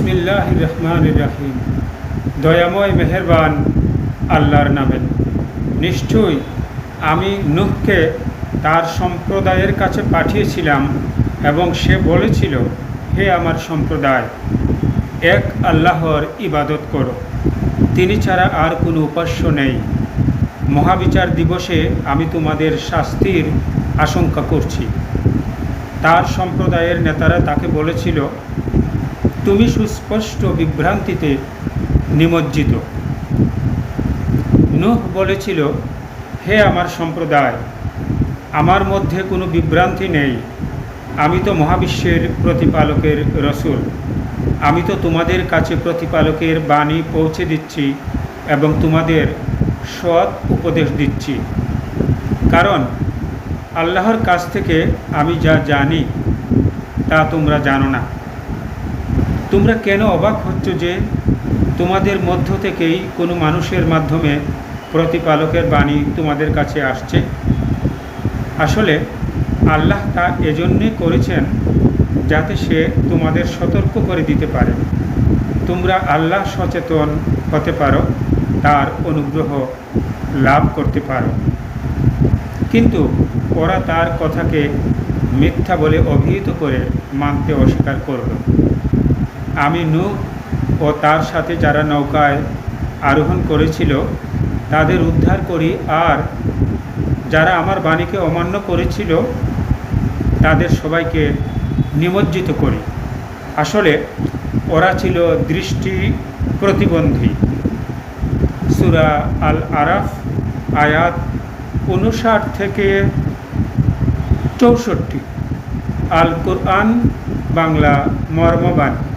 বিসমিল্লাহ রহমান রাহিম। দয়াময় মেহেরবান আল্লাহর নামে। নিশ্চয়ই আমি নুহকে তার সম্প্রদায়ের কাছে পাঠিয়েছিলাম এবং সে বলেছিল, হে আমার সম্প্রদায়, এক আল্লাহর ইবাদত করো। তিনি ছাড়া আর কোনো উপাস্য নেই। মহাবিচার দিবসে আমি তোমাদের শাস্তির আশঙ্কা করছি। তার সম্প্রদায়ের নেতারা তাকে বলেছিল তুমি সুস্পষ্ট বিভ্রান্তিতে নিমজ্জিত। নুহ বলেছিল, হে আমার সম্প্রদায়, আমার মধ্যে কোনো বিভ্রান্তি নেই। আমি তো মহাবিশ্বের প্রতিপালকের রসুল। আমি তো তোমাদের কাছে প্রতিপালকের বাণী পৌঁছে দিচ্ছি এবং তোমাদের সৎ উপদেশ দিচ্ছি। কারণ আল্লাহর কাছ থেকে আমি যা জানি, তা তোমরা জানো না। তোমরা কেন অবাক হচ্ছ যে তোমাদের মধ্য থেকেই কোনো মানুষের মাধ্যমে প্রতিপালকের বাণী তোমাদের কাছে আসছে? আসলে আল্লাহ তা এজন্যে করেছেন যাতে সে তোমাদের সতর্ক করে দিতে পারে। তোমরা আল্লাহ সচেতন হতে পারো, তার অনুগ্রহ লাভ করতে পারো। কিন্তু ওরা তার কথাকে মিথ্যা বলে অভিহিত করে মানতে অস্বীকার করল। আমি নূহ ও তার সাথে যারা নৌকায় আরোহণ করেছিল, তাদের উদ্ধার করি। আর যারা আমার বাণীকে অমান্য করেছিল, তাদের সবাইকে নিমজ্জিত করি। আসলে ওরা ছিল দৃষ্টি প্রতিবন্ধী। সুরা আল আরাফ আয়াত উনষাট থেকে চৌষট্টি। আল কোরআন বাংলা মর্মবাণী।